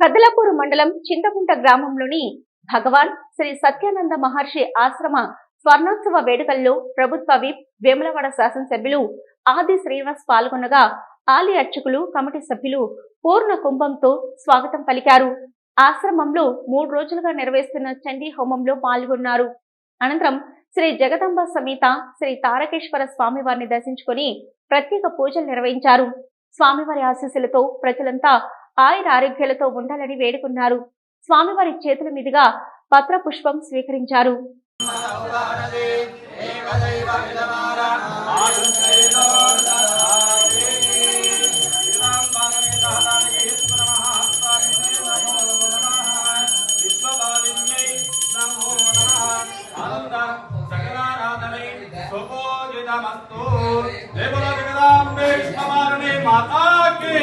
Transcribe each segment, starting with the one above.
పెద్దలపూరు మండలం చింతకుంట గ్రామంలోని భగవాన్ శ్రీ సత్యానంద మహర్షి ఆశ్రమ స్వర్ణోత్సవ వేడుకల్లో ప్రభుత్వ విప్ వేములవాడ శాసనసభ్యులు ఆది శ్రీనివాస్ పాల్గొనగా ఆలి అర్చకులు కమిటీ సభ్యులు పూర్ణ కుంభంతో స్వాగతం పలికారు. ఆశ్రమంలో మూడు రోజులుగా నిర్వహిస్తున్న చండీ హోమంలో పాల్గొన్నారు. అనంతరం శ్రీ జగదంబ సమేత శ్రీ తారకేశ్వర స్వామివారిని దర్శించుకుని దర్శించుకొని ప్రత్యేక పూజలు నిర్వహించారు. స్వామివారి ఆశీస్సులతో ప్రజలంతా ఆయుర ఆరోగ్యాలతో ఉండాలని వేడుకున్నారు. స్వామివారి చేతుల మీదుగా పత్ర పుష్పం స్వీకరించారు. మాతాకి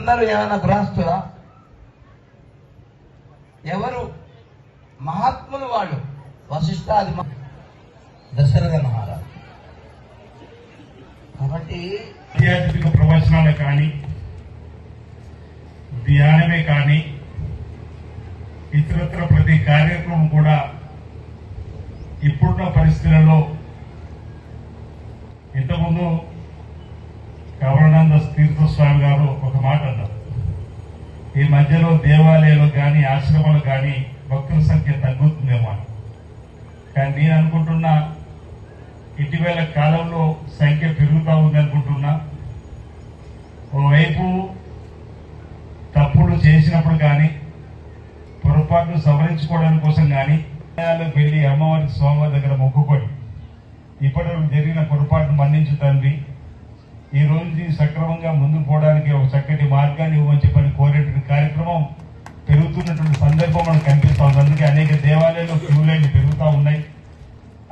అందరూ ఏమైనా భ్రాస్తులా ఎవరు? మహాత్ములు వాళ్ళు. వశిష్ఠాది దశరథ మహారాజు. కాబట్టి ఆధ్యాత్మిక ప్రవచనాలు కానీ ధ్యానమే కానీ ఇతరత్ర ప్రతి కార్యక్రమం కూడా ఇప్పుడున్న పరిస్థితులలో ఇంతకుముందు కవరానంద తీర్థస్వామి గారు ఒక మాట అన్నారు. ఈ మధ్యలో దేవాలయాలు కానీ ఆశ్రమాలు కానీ భక్తుల సంఖ్య తగ్గుతుందేమో అని. కానీ నేను అనుకుంటున్నా ఇటీవల కాలంలో సంఖ్య పెరుగుతూ ఉంది అనుకుంటున్నా. ఓవైపు తప్పులు చేసినప్పుడు కానీ పొరపాట్లు సవరించుకోవడానికి కోసం కానీ ఆలయాలకు వెళ్ళి అమ్మవారి స్వామివారి దగ్గర మొక్కుకొని ఇప్పటివరకు జరిగిన పొరపాటును మన్నించు తండ్రి. ఈ రోజు సక్రమంగా ముందుకు పోవడానికి ఒక చక్కటి మార్గాన్ని ఇవ్వమని చెప్పని కోరేటువంటి కార్యక్రమం పెరుగుతున్నటువంటి సందర్భం మనకు కనిపిస్తూ ఉంది. అందుకే అనేక దేవాలయాల్లో క్యూ లైన్లు పెరుగుతూ ఉన్నాయి.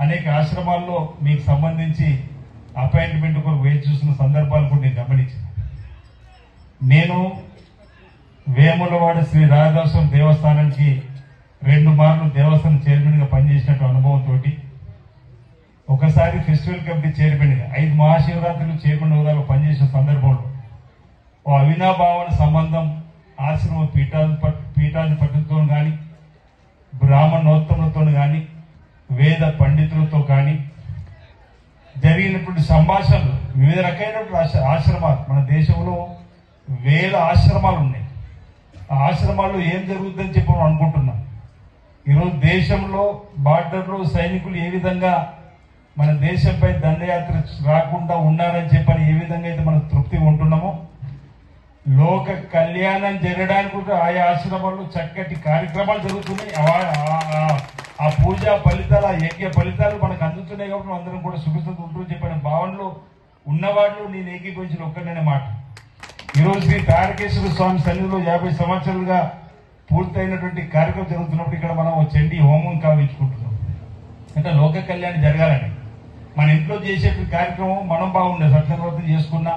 అనేక ఆశ్రమాల్లో మీకు సంబంధించి అపాయింట్మెంట్ కొరకు వేచి చూస్తున్న సందర్భాలు కూడా నేను గమనించిన. నేను వేములవాడ శ్రీ రాజదాసం దేవస్థానానికి రెండు మార్లు దేవస్థానం చైర్మన్గా పనిచేసినట్టు అనుభవంతో ఒకసారి ఫెస్టివల్ కమిటీ చైర్మన్గా ఐదు మహాశివరాత్రులు చేయకుండా హోదాలో పనిచేసిన సందర్భంలో ఓ అవినాభావన సంబంధం ఆశ్రమ పీఠాధిప పీఠాధిపతులతో కానీ బ్రాహ్మణోత్తములతో కానీ వేద పండితులతో కానీ జరిగినటువంటి సంభాషణలు వివిధ రకమైనటువంటి ఆశ్రమాలు మన దేశంలో వేల ఆశ్రమాలు ఉన్నాయి. ఆ ఆశ్రమాల్లో ఏం జరుగుతుందని చెప్పి మనం అనుకుంటున్నాం. ఈరోజు దేశంలో బార్డర్లో సైనికులు ఏ విధంగా మన దేశంపై దండయాత్ర రాకుండా ఉన్నారని చెప్పని ఏ విధంగా అయితే మనం తృప్తి ఉంటున్నామో లోక కళ్యాణం జరగడానికి కూడా ఆయా ఆశ్రమాల్లో చక్కటి కార్యక్రమాలు జరుగుతున్నాయి. ఆ- ఆ- ఆ- పూజా ఫలితాలు ఆ యజ్ఞ ఫలితాలు మనకు అందుతున్నాయి కాబట్టి అందరం కూడా సుఖిస్తూ ఉంటుందని చెప్పిన భావనలో ఉన్నవాళ్ళు నేను ఏకీభవించిన ఒక్కడనే మాట. ఈరోజు శ్రీ తారకేశ్వర స్వామి సన్నిధిలో యాభై సంవత్సరాలుగా పూర్తయినటువంటి కార్యక్రమం జరుగుతున్నప్పుడు ఇక్కడ మనం ఓ చండీ హోమం కావించుకుంటున్నాం. అంటే లోక కళ్యాణం జరగాలని మన ఇంట్లో చేసే కార్యక్రమం మనం బాగుండే సత్యవ్రతం చేసుకున్నా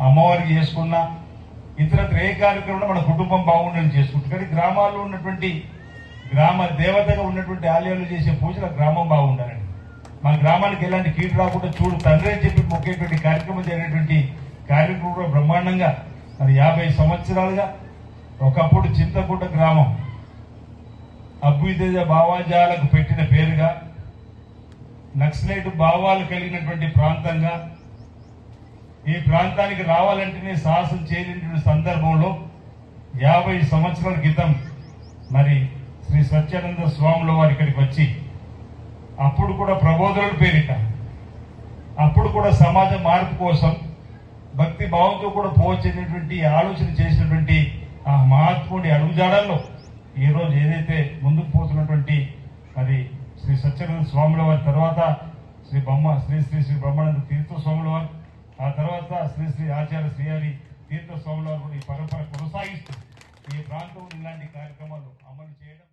అమ్మవారికి చేసుకున్నా ఇతరత్ర ఏ కార్యక్రమంలో మన కుటుంబం బాగుండేది చేసుకుంటుంది కానీ గ్రామాల్లో ఉన్నటువంటి గ్రామ దేవతగా ఉన్నటువంటి ఆలయాలు చేసే పూజలు గ్రామం బాగుండాలండి. మా గ్రామానికి ఎలాంటి కీడు రాకుండా చూడు తండ్రి అని చెప్పి మొక్కేటువంటి కార్యక్రమం జరిగినటువంటి కార్యక్రమం బ్రహ్మాండంగా మరి యాభై సంవత్సరాలుగా ఒకప్పుడు చింతకుంట గ్రామం అభ్యుదయ భావాజాలకు పెట్టిన పేరుగా నక్సలైట్ భావాలు కలిగినటువంటి ప్రాంతంగా ఈ ప్రాంతానికి రావాలంటేనే సాహసం చేయలేనటువంటి సందర్భంలో యాభై సంవత్సరాల క్రితం మరి శ్రీ సత్యానంద స్వాముల వారి ఇక్కడికి వచ్చి అప్పుడు కూడా ప్రబోధనలు పేరిట అప్పుడు కూడా సమాజ మార్పు కోసం భక్తి భావంతో కూడా పోవచ్చినటువంటి ఆలోచన చేసినటువంటి ఆ మహాత్ముడి అడుగుజాడల్లో ఈ రోజు ఏదైతే ముందుకు పోతున్నటువంటి మరి శ్రీ సత్యనంద స్వాముల వారి తర్వాత శ్రీ బొమ్మ శ్రీ శ్రీ శ్రీ బ్రహ్మానంద తీర్థ స్వాముల వారు ఆ తర్వాత శ్రీ శ్రీ ఆచార్య శ్రీహరి తీర్థ స్వాముల వారు కూడా ఈ పరంపర కొనసాగిస్తూ ఈ ప్రాంతంలో ఇలాంటి కార్యక్రమాలు అమలు చేయడం